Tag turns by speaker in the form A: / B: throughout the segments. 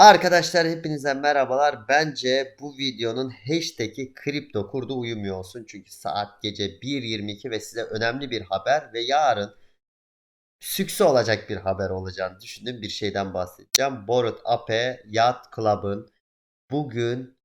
A: Arkadaşlar hepinize merhabalar. Bence bu videonun hashtag'i kripto kurdu uyumuyor olsun. Çünkü saat gece 1.22 ve size önemli bir haber ve yarın sükse olacak bir haber olacağını düşündüğüm bir şeyden bahsedeceğim. Borut Ape Yacht Club'ın bugün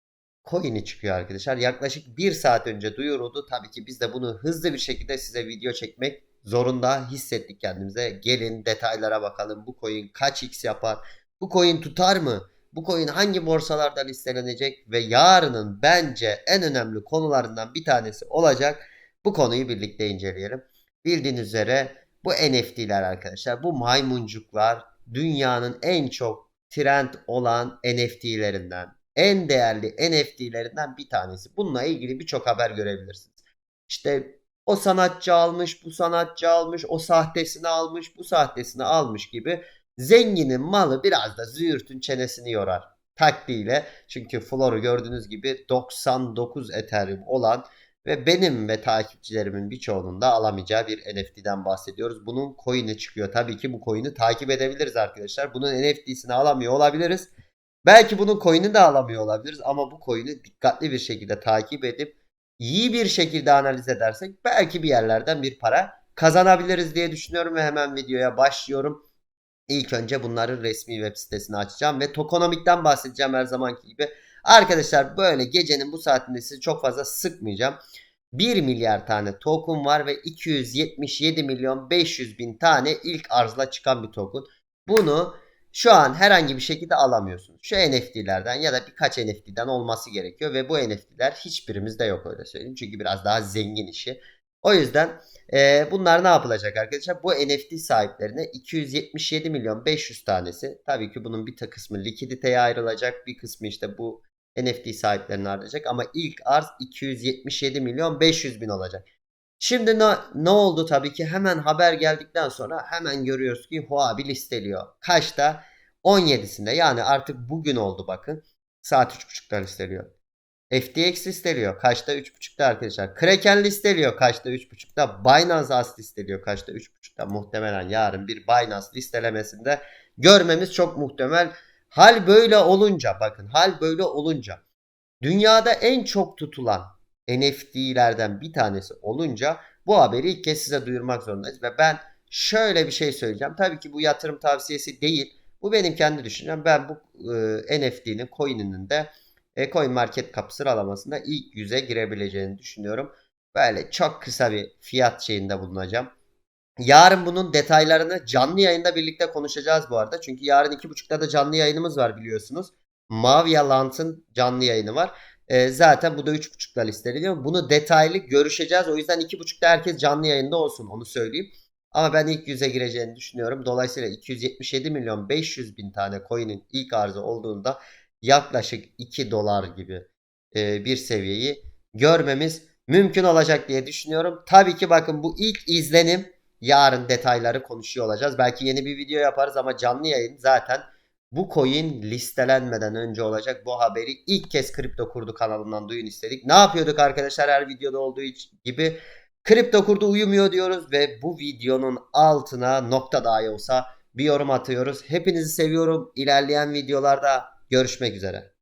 A: coin'i çıkıyor arkadaşlar. Yaklaşık bir saat önce duyuruldu. Tabii ki biz de bunu hızlı bir şekilde size video çekmek zorunda hissettik kendimize. Gelin detaylara bakalım. Bu coin kaç x yapar? Bu coin tutar mı? Bu coin hangi borsalarda listelenecek? Ve yarının bence en önemli konularından bir tanesi olacak. Bu konuyu birlikte inceleyelim. Bildiğiniz üzere bu NFT'ler arkadaşlar. Bu maymuncuklar dünyanın en çok trend olan NFT'lerinden. En değerli NFT'lerinden bir tanesi. Bununla ilgili birçok haber görebilirsiniz. İşte o sanatçı almış, bu sanatçı almış, o sahtesini almış, bu sahtesini almış gibi Zenginin malı biraz da züğürtün çenesini yorar taktiğiyle. Çünkü Flor'u gördüğünüz gibi 99 Ethereum olan ve benim ve takipçilerimin birçoğunun da alamayacağı bir NFT'den bahsediyoruz. Bunun coin'i çıkıyor. Tabii ki bu coin'i takip edebiliriz arkadaşlar. Bunun NFT'sini alamıyor olabiliriz. Belki bunun coin'i de alamıyor olabiliriz ama bu coin'i dikkatli bir şekilde takip edip iyi bir şekilde analiz edersek belki bir yerlerden bir para kazanabiliriz diye düşünüyorum ve hemen videoya başlıyorum. İlk önce bunların resmi web sitesini açacağım ve tokonomikten bahsedeceğim her zamanki gibi. Arkadaşlar böyle gecenin bu saatinde sizi çok fazla sıkmayacağım. 1 milyar tane token var ve 277 milyon 500 bin tane ilk arzla çıkan bir token. Bunu şu an herhangi bir şekilde alamıyorsunuz. Şu NFT'lerden ya da birkaç NFT'den olması gerekiyor ve bu NFT'ler hiçbirimizde yok öyle söyleyeyim. Çünkü biraz daha zengin işi. O yüzden e, bunlar ne yapılacak arkadaşlar? Bu NFT sahiplerine 277 milyon 500 tanesi. Tabii ki bunun bir kısmı likiditeye ayrılacak. Bir kısmı işte bu NFT sahiplerine ayrılacak. Ama ilk arz 277 milyon 500 bin olacak. Şimdi ne, ne oldu tabii ki hemen haber geldikten sonra hemen görüyoruz ki Huobi listeliyor. Kaçta? 17'sinde yani artık bugün oldu bakın. Saat 3.30'da listeliyor. FTX listeliyor. Kaçta 3.5'ta arkadaşlar. Kraken listeliyor. Kaçta 3.5'ta. Binance As listeliyor. Kaçta 3.5'ta. Muhtemelen yarın bir Binance listelemesinde görmemiz çok muhtemel. Hal böyle olunca bakın hal böyle olunca dünyada en çok tutulan NFT'lerden bir tanesi olunca bu haberi ilk kez size duyurmak zorundayız ve ben şöyle bir şey söyleyeceğim. Tabii ki bu yatırım tavsiyesi değil. Bu benim kendi düşüncem. Ben bu e, NFT'nin coin'inin de e, Coin Market Cap sıralamasında ilk yüze girebileceğini düşünüyorum. Böyle çok kısa bir fiyat şeyinde bulunacağım. Yarın bunun detaylarını canlı yayında birlikte konuşacağız bu arada. Çünkü yarın 2.30'da da canlı yayınımız var biliyorsunuz. Mavia Lant'ın canlı yayını var. E, zaten bu da 3.30'da listeleniyor. Bunu detaylı görüşeceğiz. O yüzden 2.30'da herkes canlı yayında olsun onu söyleyeyim. Ama ben ilk yüze gireceğini düşünüyorum. Dolayısıyla 277 milyon 500 bin tane coin'in ilk arzı olduğunda yaklaşık 2 dolar gibi e, bir seviyeyi görmemiz mümkün olacak diye düşünüyorum. Tabii ki bakın bu ilk izlenim yarın detayları konuşuyor olacağız. Belki yeni bir video yaparız ama canlı yayın zaten bu coin listelenmeden önce olacak. Bu haberi ilk kez Kripto Kurdu kanalından duyun istedik. Ne yapıyorduk arkadaşlar her videoda olduğu gibi? Kripto Kurdu uyumuyor diyoruz ve bu videonun altına nokta dahi olsa bir yorum atıyoruz. Hepinizi seviyorum. İlerleyen videolarda Görüşmek üzere.